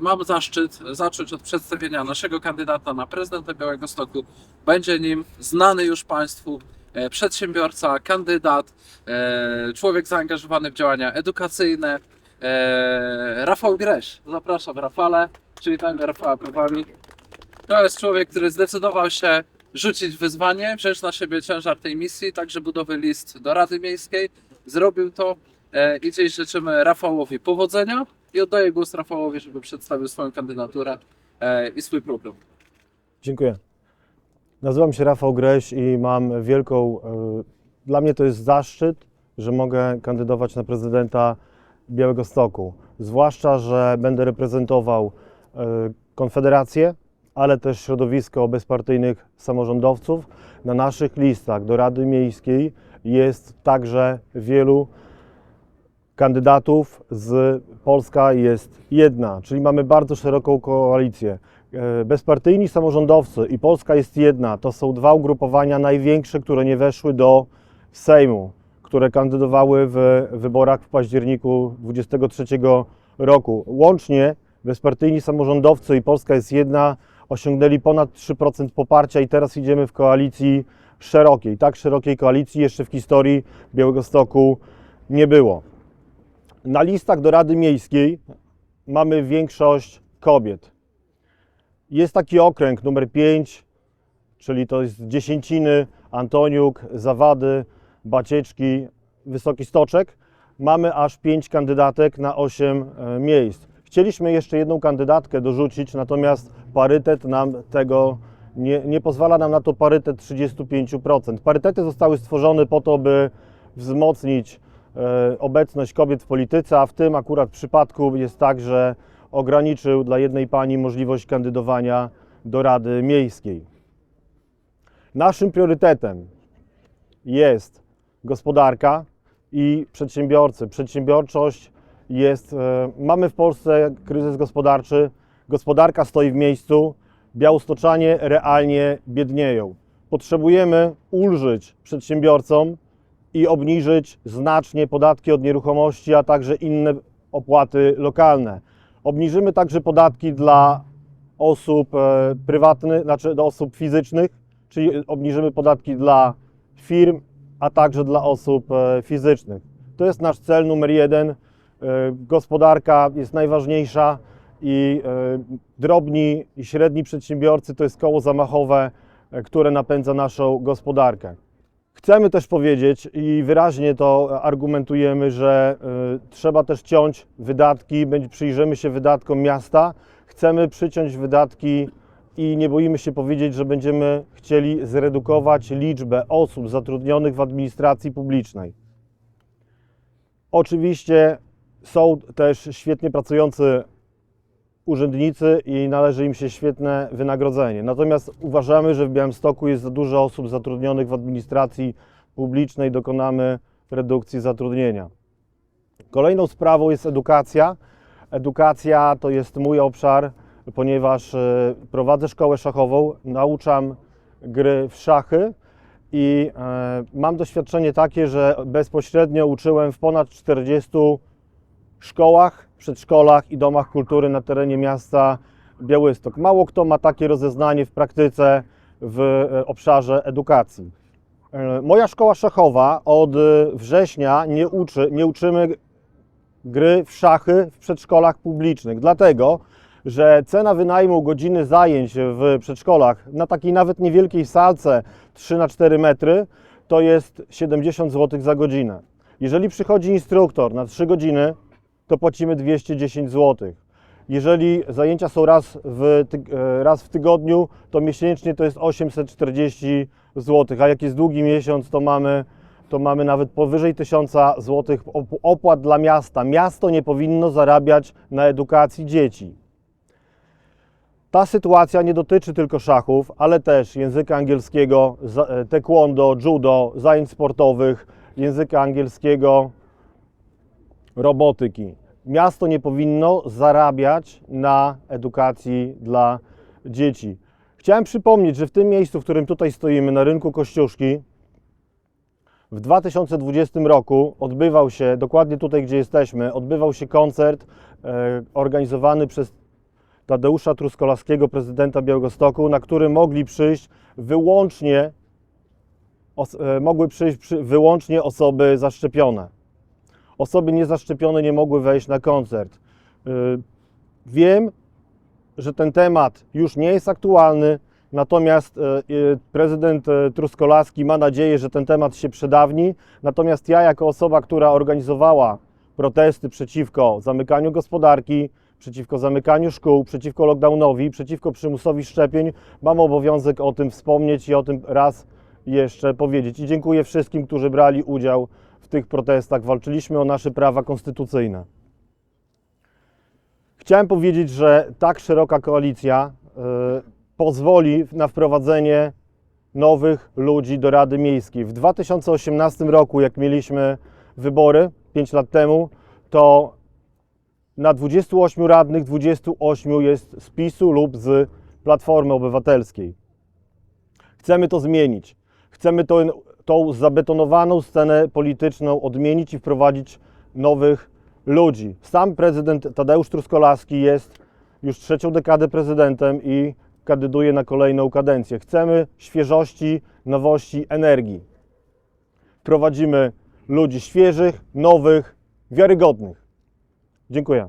Mam zaszczyt zacząć od przedstawienia naszego kandydata na prezydenta Białego Stoku. Będzie nim znany już Państwu e, przedsiębiorca, kandydat, e, człowiek zaangażowany w działania edukacyjne, e, Rafał Greś. Zapraszam Rafale, czyli tam Rafała prawami. To jest człowiek, który zdecydował się rzucić wyzwanie, wziąć na siebie ciężar tej misji, także budowy list do Rady Miejskiej. Zrobił to i dziś życzymy Rafałowi powodzenia i oddaję głos Rafałowi, żeby przedstawił swoją kandydaturę e, i swój program. Dziękuję. Nazywam się Rafał Greś i mam wielką, e, dla mnie to jest zaszczyt, że mogę kandydować na prezydenta Białego Stoku. Zwłaszcza, że będę reprezentował e, Konfederację, ale też środowisko bezpartyjnych samorządowców. Na naszych listach do Rady Miejskiej jest także wielu kandydatów z Polska jest jedna, czyli mamy bardzo szeroką koalicję. E, Bezpartyjni samorządowcy i Polska jest jedna to są dwa ugrupowania największe, które nie weszły do Sejmu, które kandydowały w wyborach w październiku 23 roku. Łącznie bezpartyjni samorządowcy i Polska jest jedna osiągnęli ponad 3% poparcia i teraz idziemy w koalicji szerokiej. Tak szerokiej koalicji jeszcze w historii Białegostoku nie było. Na listach do Rady Miejskiej mamy większość kobiet. Jest taki okręg numer 5, czyli to jest Dziesięciny, Antoniuk, Zawady, Bacieczki, Wysoki Stoczek. Mamy aż 5 kandydatek na 8 e, miejsc. Chcieliśmy jeszcze jedną kandydatkę dorzucić, natomiast parytet nam tego nie, nie pozwala nam na to parytet 35%. Parytety zostały stworzone po to, by wzmocnić obecność kobiet w polityce, a w tym akurat przypadku jest tak, że ograniczył dla jednej pani możliwość kandydowania do Rady Miejskiej. Naszym priorytetem jest gospodarka i przedsiębiorcy. Przedsiębiorczość jest. e, Mamy w Polsce kryzys gospodarczy, gospodarka stoi w miejscu, białostoczanie realnie biednieją. Potrzebujemy ulżyć przedsiębiorcom i obniżyć znacznie podatki od nieruchomości, a także inne opłaty lokalne. Obniżymy także podatki dla osób e, prywatnych, znaczy do osób fizycznych, czyli obniżymy podatki dla firm, a także dla osób e, fizycznych. To jest nasz cel numer jeden. E, Gospodarka jest najważniejsza i drobni i średni przedsiębiorcy to jest koło zamachowe, które napędza naszą gospodarkę. Chcemy też powiedzieć i wyraźnie to argumentujemy, że y, trzeba też ciąć wydatki, przyjrzymy się wydatkom miasta. Chcemy przyciąć wydatki i nie boimy się powiedzieć, że będziemy chcieli zredukować liczbę osób zatrudnionych w administracji publicznej. Oczywiście są też świetnie pracujący urzędnicy i należy im się świetne wynagrodzenie. Natomiast uważamy, że w Białymstoku jest za dużo osób zatrudnionych w administracji publicznej, dokonamy redukcji zatrudnienia. Kolejną sprawą jest edukacja. Edukacja to jest mój obszar, ponieważ e, prowadzę szkołę szachową, nauczam gry w szachy i e, mam doświadczenie takie, że bezpośrednio uczyłem w ponad 40 szkołach, przedszkolach i domach kultury na terenie miasta Białystok. Mało kto ma takie rozeznanie w praktyce w e, obszarze edukacji. E, Moja szkoła szachowa od e, września nie uczy, nie uczymy gry w szachy w przedszkolach publicznych, dlatego że cena wynajmu godziny zajęć w przedszkolach na takiej nawet niewielkiej salce 3 na 4 metry to jest 70 zł za godzinę. Jeżeli przychodzi instruktor na 3 godziny, to płacimy 210 zł. Jeżeli zajęcia są raz w, e, raz w tygodniu, to miesięcznie to jest 840 zł, a jak jest długi miesiąc, to mamy, to mamy nawet powyżej 1000 zł op- opłat dla miasta. Miasto nie powinno zarabiać na edukacji dzieci. Ta sytuacja nie dotyczy tylko szachów, ale też języka angielskiego, e, taekwondo, judo, zajęć sportowych, języka angielskiego, robotyki. Miasto nie powinno zarabiać na edukacji dla dzieci. Chciałem przypomnieć, że w tym miejscu, w którym tutaj stoimy, na rynku Kościuszki, w 2020 roku odbywał się, dokładnie tutaj, gdzie jesteśmy, odbywał się koncert e, organizowany przez Tadeusza Truskolaskiego, prezydenta Białegostoku, na który mogli przyjść wyłącznie, os, e, mogły przyjść przy, wyłącznie osoby zaszczepione. Osoby niezaszczepione nie mogły wejść na koncert. Y, Wiem, że ten temat już nie jest aktualny, natomiast e, e, prezydent Truskolaski ma nadzieję, że ten temat się przedawni. Natomiast ja, jako osoba, która organizowała protesty przeciwko zamykaniu gospodarki, przeciwko zamykaniu szkół, przeciwko lockdownowi, przeciwko przymusowi szczepień, mam obowiązek o tym wspomnieć i o tym raz jeszcze powiedzieć. I dziękuję wszystkim, którzy brali udział tych protestach. Walczyliśmy o nasze prawa konstytucyjne. Chciałem powiedzieć, że tak szeroka koalicja y, pozwoli na wprowadzenie nowych ludzi do Rady Miejskiej. W 2018 roku, jak mieliśmy wybory 5 lat temu, to na 28 radnych 28 jest z PiSu lub z Platformy Obywatelskiej. Chcemy to zmienić. Chcemy to, tą zabetonowaną scenę polityczną odmienić i wprowadzić nowych ludzi. Sam prezydent Tadeusz Truskolaski jest już trzecią dekadę prezydentem i kandyduje na kolejną kadencję. Chcemy świeżości, nowości, energii. Prowadzimy ludzi świeżych, nowych, wiarygodnych. Dziękuję.